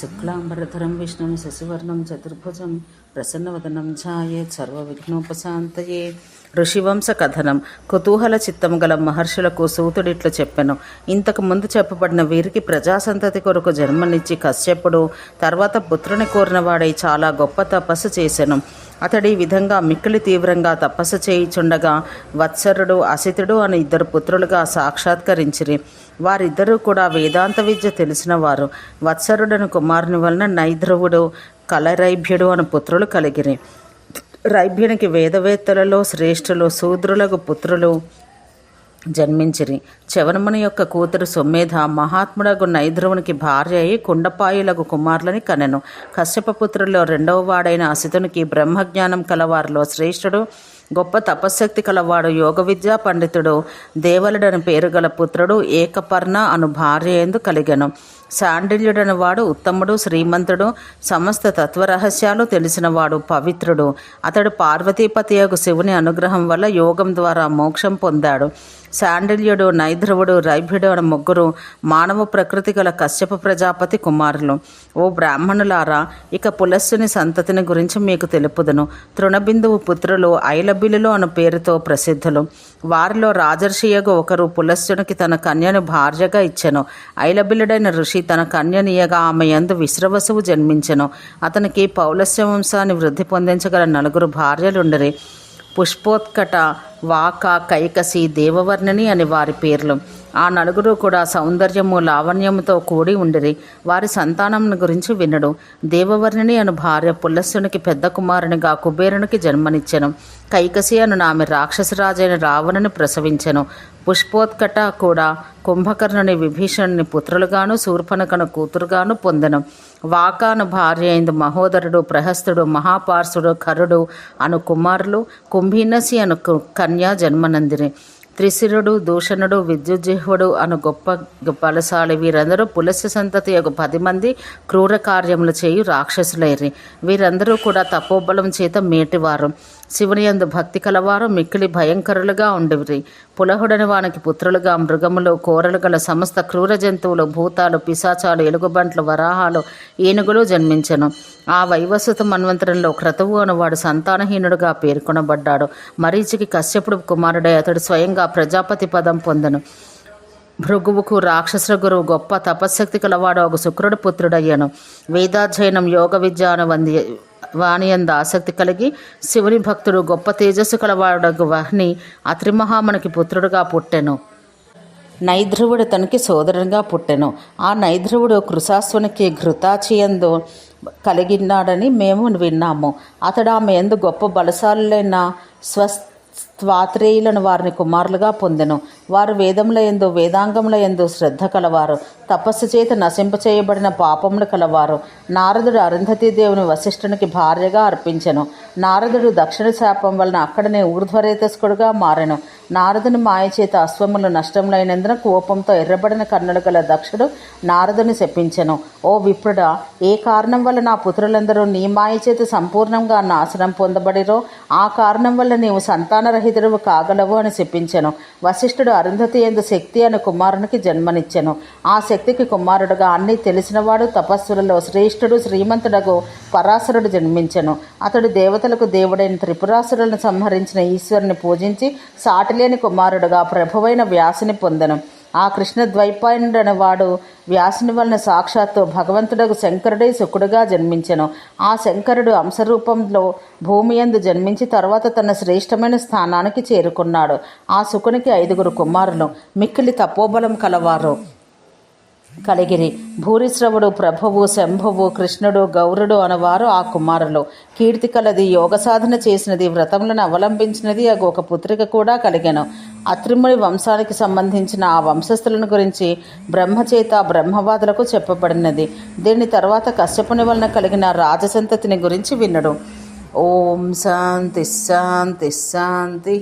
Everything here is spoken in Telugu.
శుక్లాంబరధరం విష్ణుం శశివర్ణం చతుర్భుజం ప్రసన్నవదనం ఝాయేత్ సర్వవిఘ్నోపశాంతయే. ఋషివంశ కథనం. కుతూహల చిత్తం గల మహర్షులకు సూతుడిట్లు చెప్పెను. ఇంతకు ముందు చెప్పబడిన వీరికి ప్రజాసంతతి కొరకు జన్మనిచ్చి కశ్యపుడు తర్వాత పుత్రుని కోరినవాడై చాలా గొప్ప తపస్సు చేసెను. అతడి ఈ విధంగా మిక్కిలి తీవ్రంగా తపస్సు చేయుచుండగా వత్సరుడు అసితుడు అని ఇద్దరు పుత్రులుగా సాక్షాత్కరించిరి. వారిద్దరూ కూడా వేదాంత విద్య తెలిసినవారు. వత్సరుడను కుమారుని వలన నైధ్రువుడు కలరైభ్యుడు అని పుత్రులు కలిగిరి. రైభ్యునికి వేదవేత్తలలో శ్రేష్ఠులు శూద్రులకు పుత్రులు జన్మించిరి. చవనముని యొక్క కూతురు సొమ్మేధ మహాత్ముడగు నైధ్రువునికి భార్య అయి కుండపాయులకు కుమారులని కనెను. కశ్యపపుత్రుల్లో రెండవ వాడైన అసితునికి బ్రహ్మజ్ఞానం కలవారిలో శ్రేష్ఠుడు గొప్ప తపశక్తి కలవాడు యోగ విద్యా పండితుడు దేవలుడని పేరు గల పుత్రుడు ఏకపర్ణ అను భార్య ఎందు కలిగెను. శాండిల్యుడని వాడు ఉత్తముడు శ్రీమంతుడు సమస్త తత్వరహస్యాలు తెలిసినవాడు పవిత్రుడు. అతడు పార్వతీపతి యొక్క శివుని అనుగ్రహం వల్ల యోగం ద్వారా మోక్షం పొందాడు. శాండిల్యుడు నైధ్రువుడు రైభ్యుడు అని ముగ్గురు మానవ ప్రకృతి గల కశ్యప ప్రజాపతి కుమారులు. ఓ బ్రాహ్మణులారా ఇక పులస్సుని సంతతిని గురించి మీకు తెలుపుదును. తృణబిందువు పుత్రులు ఐలబిలులు అను పేరుతో ప్రసిద్ధులు. వారిలో రాజర్షియగు ఒకరు పులస్సునికి తన కన్యను భార్యగా ఇచ్చెను. ఐలబిలుడైన ఋషి తన కన్యనీయగా ఆమె యందు విశ్రవసువు జన్మించెను. అతనికి పౌలస్య వంశాన్ని వృద్ధి పొందించగల నలుగురు భార్యలుండరి. పుష్పోత్కట వాక కైకసి దేవవర్ణని అని వారి పేర్లు. ఆ నలుగురు కూడా సౌందర్యము లావణ్యముతో కూడి ఉండిరి. వారి సంతానం గురించి వినడు. దేవవర్ణిని అను భార్య పుల్లస్సునికి పెద్ద కుమారునిగా కుబేరునికి జన్మనిచ్చెను. కైకసి అను ఆమె రాక్షసరాజైన రావణుని ప్రసవించెను. పుష్పోత్కట కూడా కుంభకర్ణుని విభీషణుని పుత్రులుగాను శూర్పణకను కూతురుగాను పొందెను. వాకాను భార్య అయింది మహోదరుడు ప్రహస్తుడు మహాపార్సుడు కరుడు అను కుమారులు కుంభీనసి అను కన్యా జన్మనందిని త్రిశిరుడు దూషణుడు విద్యుజ్జిహ్వుడు అను గొప్ప బలశాలి వీరందరూ పులస్య సంతతి యొక్క పది మంది క్రూర కార్యములు చేయు రాక్షసులైరి. వీరందరూ కూడా తపోబలం చేత మేటివారు. శివుని యందు భక్తి కలవారు మిక్కిలి భయంకరులుగా ఉండేవి పులహుడని వానికి పుత్రులుగా మృగములు కోరలు గల సమస్త క్రూర జంతువులు భూతాలు పిశాచాలు ఎలుగుబంట్లు వరాహాలు ఏనుగులు జన్మించెను. ఆ వైవస్వత మన్వంతరంలో క్రతువు అనువాడు సంతానహీనుడుగా పేర్కొనబడ్డాడు. మరీచికి కశ్యపుడు కుమారుడై అతడు స్వయంగా ప్రజాపతి పదం పొందను. భృగువుకు రాక్షసుల గురువు గొప్ప తపశ్శక్తి కలవాడు ఒక శుక్రుడు పుత్రుడయ్యను. వేదాధ్యయనం యోగ విద్య అనువంది వాణి అంద ఆసక్తి కలిగి శివుని భక్తుడు గొప్ప తేజస్సు కలవాడగు వహ్ని అత్రిమహామునికి పుత్రుడుగా పుట్టెను. నైధ్రువుడు తనకి సోదరునిగా పుట్టెను. ఆ నైధ్రువుడు కృశాశ్వనికి ఘృతాచియందు కలిగినాడని మేము విన్నాము. అతడు ఆమె ఎందు గొప్ప బలశాలులైన స్వాత్రేయులను వారిని కుమారులుగా పొందెను. వారు వేదముల ఎందు వేదాంగముల ఎందు శ్రద్ధ కలవారు. తపస్సు చేత నశింపచేయబడిన పాపములు కలవారు. నారదుడు అరుంధతి దేవుని వశిష్ఠునికి భార్యగా అర్పించెను. నారదుడు దక్షిణ శాపం వలన అక్కడనే ఊర్ధ్వరేతస్కుడుగా మారెను. నారదుని మాయచేత అశ్వములు నష్టములైనందున కోపంతో ఎర్రబడిన కన్నులు గల దక్షుడు నారదుని శపించెను. ఓ విప్రుడా ఏ కారణం వల్ల నా పుత్రులందరూ నీ మాయచేత సంపూర్ణంగా నాశనం పొందబడిరో ఆ కారణం వల్ల నీవు సంతానరహితుడు కాగలవు అని శపించెను. వశిష్ఠుడు అరుంధతి ఎందు శక్తి అనే కుమారునికి జన్మనిచ్చెను. ఆ శక్తికి కుమారుడుగా అన్నీ తెలిసినవాడు తపస్సులలో శ్రేష్ఠుడు శ్రీమంతుడగు పరాశరుడు జన్మించెను. అతడు దేవతలకు దేవుడైన త్రిపురాసురులను సంహరించిన ఈశ్వరుని పూజించి సాటిలేని కుమారుడుగా ప్రభువైన వ్యాసుని పొందను. ఆ కృష్ణ ద్వైపాయనుడని వాడు వ్యాసుని వలన సాక్షాత్తు భగవంతుడకు శంకరుడై శుకుడుగా జన్మించెను. ఆ శంకరుడు అంశరూపంలో భూమి యందు జన్మించి తర్వాత తన శ్రేష్టమైన స్థానానికి చేరుకున్నాడు. ఆ శుకునికి ఐదుగురు కుమారులు. మిక్కిలి తపోబలం కలవారు. కలిగిరి. భూరిశ్రవుడు ప్రభువు శంభువు కృష్ణుడు గౌరుడు అనవారు ఆ కుమారులు. కీర్తి కలది యోగ సాధన చేసినది వ్రతములను అవలంబించినది అగు ఒక పుత్రిక కూడా కలిగాను. అత్రిముని వంశానికి సంబంధించిన ఆ వంశస్థులను గురించి బ్రహ్మచేత బ్రహ్మవాదులకు చెప్పబడినది. దీని తర్వాత కశ్యపుని వలన కలిగిన రాజసంతతిని గురించి విన్నడు. ఓం శాంతి శాంతి శాంతి